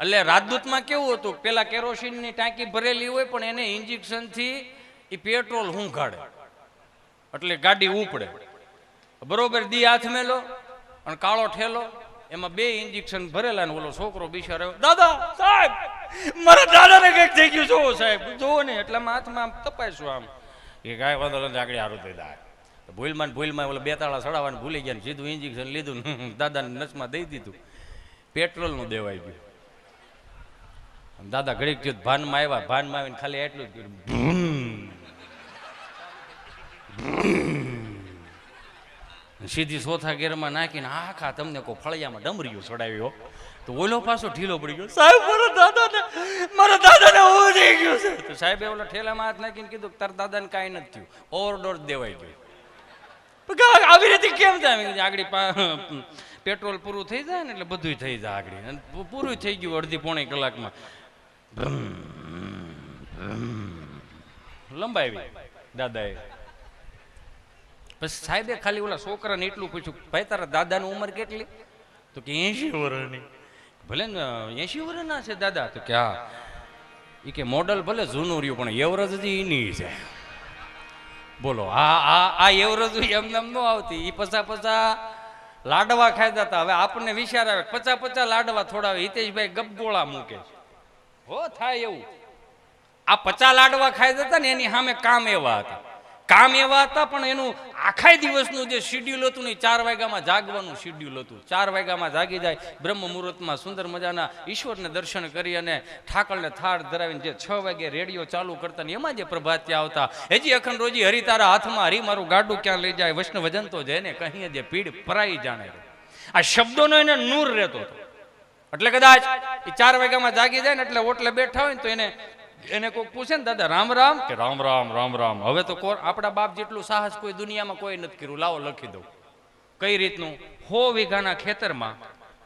એટલે રાજદૂતમાં કેવું હતું? પેલા કેરોસીનની ટાંકી ભરેલી હોય પણ એને ઇન્જેક્શનથી એ પેટ્રોલ હું કાઢે એટલે ગાડી ઉપડે. બરોબર, દી હાથ મેલો અને કાળો ઠેલો, એમાં બે ઇન્જેક્શન ભરેલા ને ઓલો છોકરો બિચારો દાદા, સાહેબ, મારા દાદાને કંઈક થઈ ગયું જોવો સાહેબ જોવો ને એટલે હાથમાં આમ તપાઈશું આમ. એ કાંઈ વાંધો નથી, આગળ સારું થઈ જાય. ભૂલમાં ભૂલમાં ઓલા બે તાળા સડાવવાનું ભૂલી ગયા સીધું ઇન્જેક્શન લીધું દાદાને નસમાં દઈ દીધું. પેટ્રોલનું દેવાઈ ગયું. દાદા ઘડીક થયું ભાનમાં આવ્યા, ભાનમાં આવીને ખાલી એટલું જ કર્યું. સીધી ચોથા ગેરમાં નાખીને આખા તમને કોઈ ફળિયામાં ડમરીઓ ચડાવ્યો તો ઓલો પાછો ઢીલો પડી ગયો. સાહેબ, મારા દાદાને મારા દાદાને થઈ ગયું છે. તો સાહેબે ઓલા ઠેલામાં હાથ નાખીને કીધું તારા દાદાને કાંઈ નથી થયું. ઓવરડોઝ દેવાઈ ગયો. આવી રીતે કેમ થાય? આગળ પેટ્રોલ પૂરું થઈ જાય ને એટલે બધું થઈ જાય આગળ. પૂરું થઈ ગયું અડધી પોણી કલાકમાં. લંબાવી. દાદાએ. પછી સાહેબે ખાલી ઓલા છોકરાને એટલું પૂછ્યું, ભાઈ, તારા દાદાની ઉંમર કેટલી? તો કે એસી વર્ષની ભલે ને એસી વર્ષના છે દાદા. તો કે, હા. એ કે, મોડલ ભલે જૂનું રહ્યું, પણ એવરેજ એની છે. બોલો, આ આ આ એવરેજ એમને એમ ન આવતી. એ પચા પચા લાડવા ખાધા હતા હવે આપણને વિચાર આવે, પચા પચા લાડવા થોડા હિતેશભાઈ ગપગોળા મૂકે છે. હો, થાય એવું. આ પચા લાડવા ખાઈ જતા ને એની સામે કામ એવા હતા. કામ એવા હતા, પણ એનું આખા દિવસનું જે શિડ્યુલ હતું ને ચાર વાગ્યામાં જાગવાનું શિડ્યુલ હતું. ચાર વાગ્યામાં જાગી જાય બ્રહ્મ મુહૂર્તમાં સુંદર મજાના ઈશ્વરને દર્શન કરી અને ઠાકરને થાળ ધરાવીને જે છ વાગે રેડિયો ચાલુ કરતા ને એમાં જે પ્રભાત્યા આવતા. હજી અખંડ રોજી હરી તારા હાથમાં, હરી મારું ગાડું ક્યાં લઈ જાય? વૈષ્ણવ વજન તો એને કહીએ જે પીડ પરાઈ જાણે આ શબ્દોનો એને નૂર રહેતો હતો. એટલે કદાચ એ ચાર વાગ્યામાં જાગી જાય ને એટલે ઓટલે બેઠા હોય ને તો એને એને કોઈ પૂછે ને, દાદા, રામ રામ? કે રામ રામ રામ રામ. હવે તો કોર આપણા બાપ જેટલું સાહસ કોઈ દુનિયામાં કોઈ નથી કર્યું. લાવો, લખી દઉં. કઈ રીતનું? હો વીઘાના ખેતરમાં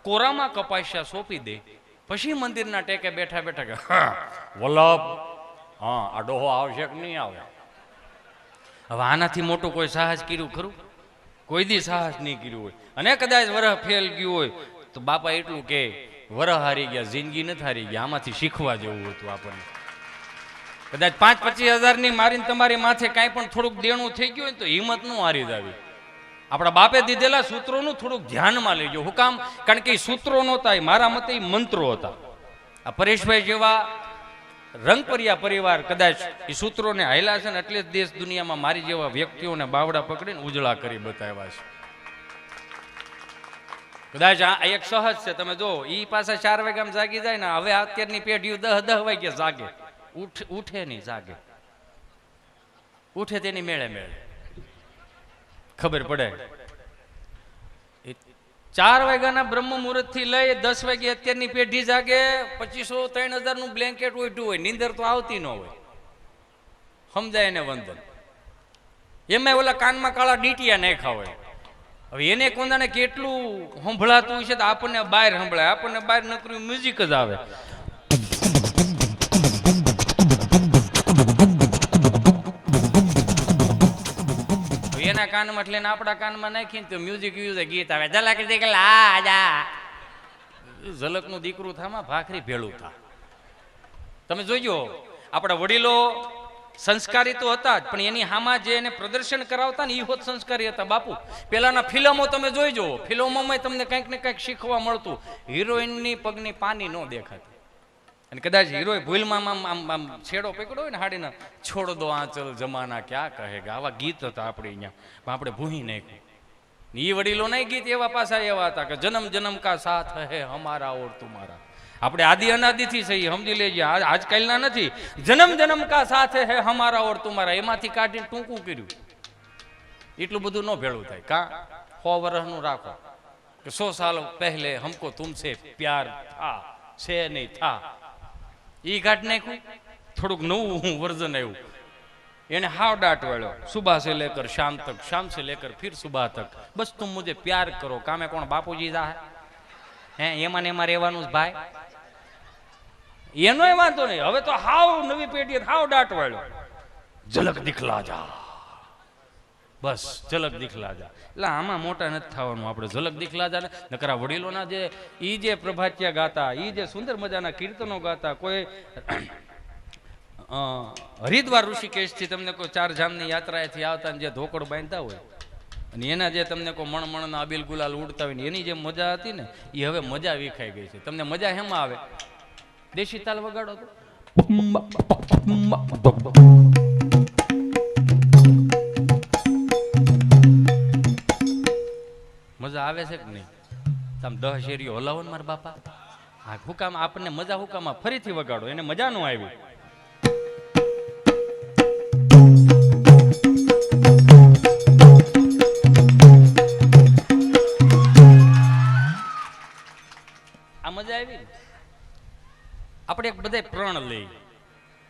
કોરામાં કપાસિયા સોંપી દે, પછી મંદિરના ટેકે બેઠા બેઠા કે, હા, વલ્લભ, હા, આ ડોહો આવશે કે નહીં આવે? હવે આનાથી મોટું કોઈ સાહસ કર્યું ખરું? કોઈ દી સાહસ નહીં કર્યું હોય. અને કદાચ વરહ ફેલ ગયું હોય, તો બાપા એટલું કે વરહ હારી ગયા, જિંદગી નથી હારી ગયા. આમાંથી શીખવા જેવું હતું આપણને. કદાચ પાંચ પચીસ હજારની મારીને તમારી માથે કાંઈ પણ થોડુંક દેણું થઈ ગયું હોય તો હિંમતનું હારી જાવી આપણા બાપે દીધેલા સૂત્રોનું થોડુંક ધ્યાનમાં લેજો. હું કામ કારણ કે એ સૂત્રો નહોતા એ મારા મતે એ મંત્રો હતા. આ પરેશભાઈ જેવા રંગપરિયા પરિવાર કદાચ એ સૂત્રોને હાયલા છે ને એટલે જ દેશ દુનિયામાં મારી જેવા વ્યક્તિઓને બાવડા પકડીને ઉજળા કરી બતાવ્યા છે. કદાચ આ એક સહજ છે. તમે જો ઈ પાસે ચાર વાગ્યામાં જાગી જાય ને હવે અત્યારની પેઢીઓ દહ દહ વાગે જાગે. ઉઠ ઉઠે નહીં, જાગે. ઉઠે તેની મેળે મેળે. ખબર પડે? ચાર વાગ્યાના બ્રહ્મ મુહૂર્તથી લઈ દસ વાગે અત્યારની પેઢી જાગે, પચીસો ત્રણ હજારનું બ્લેન્કેટ ઉઠ્યું હોય, નીંદર તો આવતી ન હોય. સમજાય એને વંદન? એમાં ઓલા કાનમાં કાળા ડીટીયા નાખ્યા હોય. હવે એને કોંદાને કેટલું સંભળાતું છે તો આપણને બહાર સંભળાય. આપણને બહાર નકરું મ્યુઝિક જ આવે. એના કાનમાં એટલે આપણા કાનમાં નાખીને તો મ્યુઝિક યુઝ ગીત આવે. ઝલક દીકલા જા. ઝલકનું દીકરું થામાં ભાખરી ભેળું થા. તમે જોઈજો આપણા વડીલો સંસ્કારી તો હતા જ, પણ એની હામાં જે એને પ્રદર્શન કરાવતા ને એ હોત સંસ્કારી હતા. બાપુ, પેલાના ફિલ્મો તમે જોઈજો ફિલ્મોમાં તમને કંઈક ને કંઈક શીખવા મળતું. હિરોઈનની પગની પાની ન દેખાતી. અને કદાચ હીરોએ ભૂલમાં આમ આમ આમ છેડો પકડ્યો હોય ને હાડીને, છોડ દો આંચલ જમાના, ક્યાં કહે કે આવા ગીત હતા આપણે અહીંયા. પણ આપણે ભૂહી નાખ્યું. એ વડીલો નહીં ગીત એવા પાછા એવા હતા કે, જન્મ જન્મ કા સાથ હે હમારા ઓર તુમારા આપણે આદિ અનાદિથી સહી સમજી લેજે આજ આજકાલના નથી જન્મ જન્મ કા સાથ હે હમારા ઓર તુમારા એમાંથી કાઢીને ટૂંકું કર્યું એટલું બધું ન ભેળું થાય કા સો વર્ષનું રાખો કે સો સાલ પહેલે હમકો તુમસે પ્યાર થા છે નહીં થા ઈ કાઢ નાખ્યું થોડુંક નવું વર્ઝન આવ્યું એને હાવ डांट वालो सुबह से लेकर शाम तक शाम से लेकर फिर सुबह तक बस तुम मुझे प्यार करो कामे कोण બાપુજી જા હે એમાં ને એમાં રહેવાનું જ ભાઈ એનોય વાંધો નહીં. હવે તો હાવ નવી પેઢી હાવ डांट વાળ્યો. ઝલક દીખલા જા. બસ, ઝલક દીખલા જા. એટલે આમાં મોટા નથી થવાનું આપણે. ઝલક દીખલા જા નકરા વડીલોના જે, ઈ જે પ્રભાતિયા ગાતા, ઈ જે સુંદર મજાના કીર્તનો ગાતા, કોઈ હરિદ્વાર ઋષિકેશથી તમને કોઈ ચાર ધામની યાત્રાએથી આવતા જે ધોકડ બાંધતા હોય, અને એના જે તમને કોઈ મણમણના અબીલ ગુલાલ ઉડતા હોય ને, એની જે મજા હતી ને એ હવે મજા વિખાઈ ગઈ છે. તમને મજા હેમાં આવે? દેશી તાલ વગાડો મજા આવે છે કે નહીં? તમે દહ શેરીઓ હલાવો ને મારા બાપા. હા હુકામ આપણને મજા હુકામાં ફરીથી વગાડો, એને મજા નો આવી.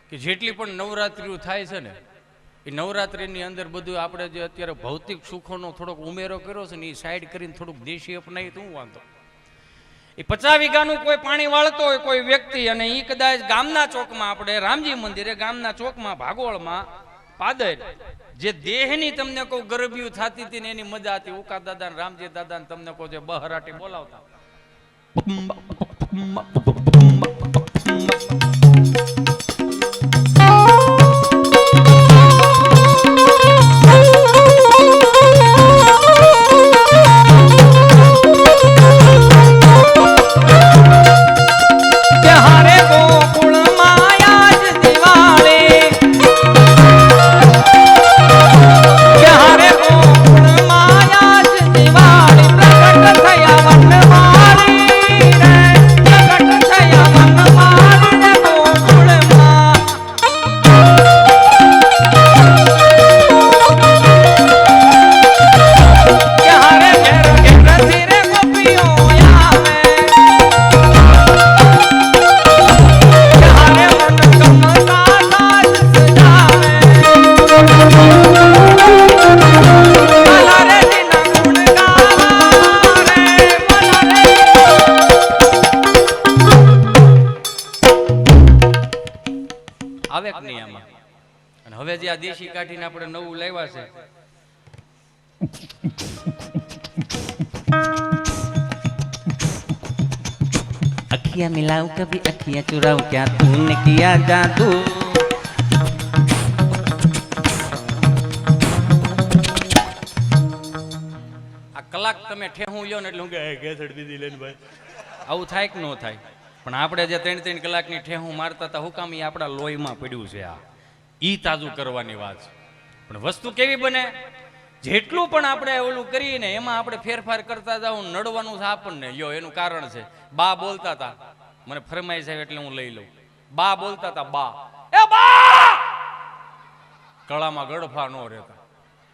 કે જેટલી પણ નવરાત્રિઓ થાય છે ને, એ નવરાત્રિની અંદર બધું આપણે જે અત્યારે ભૌતિક સુખોનો થોડોક ઉમેરો કર્યો છે ને, એ સાઈડ કરીને થોડુંક દેશી અપનાવી તો હું વાંધો. એ પચાસ વીઘાનું કોઈ પાણી વાળતો હોય કોઈ વ્યક્તિ અને એ કદાચ ગામના ચોકમાં આપણે રામજી મંદિરે ગામના ચોકમાં, ભાગોળમાં પાદર, જે દેહની તમને કહું ગરબિયું થતી હતી ને એની મજા હતી, ઉકા દાદા રામજી દાદા તમને કહો જે બહરાટી બોલાવતા. આજે આ દેશી કાઢીને આપણે નવું લાવ્યા છે. અખિયા મિલાઉ કભી અખિયા ચુરાઉ ક્યાં તૂને કિયા જાદુ? આ કલાક તમે ઠેહું લ્યો ને એટલે હું કે ગેસડ દીધી લઈને ભાઈ. આવું થાય કે ન થાય? પણ આપણે જે ત્રણ ત્રણ કલાકની ઠેહું મારતા હતા હુકામી આપણા લોહીમાં પડ્યું છે આ. ઈ તાજું કરવાની વાત છે. પણ વસ્તુ કેવી બને? જેટલું પણ આપણે ઓલું કરીને એમાં આપણે ફેરફાર કરતા જાઉં, નડવાનું છે આપણને. યો, એનું કારણ છે. બા બોલતા હતા મને ફરમાઈ સાહેબ એટલે હું લઈ લઉં. બા બોલતા હતા બા. એ બા! કળામાં ગડફા ન રહેતા.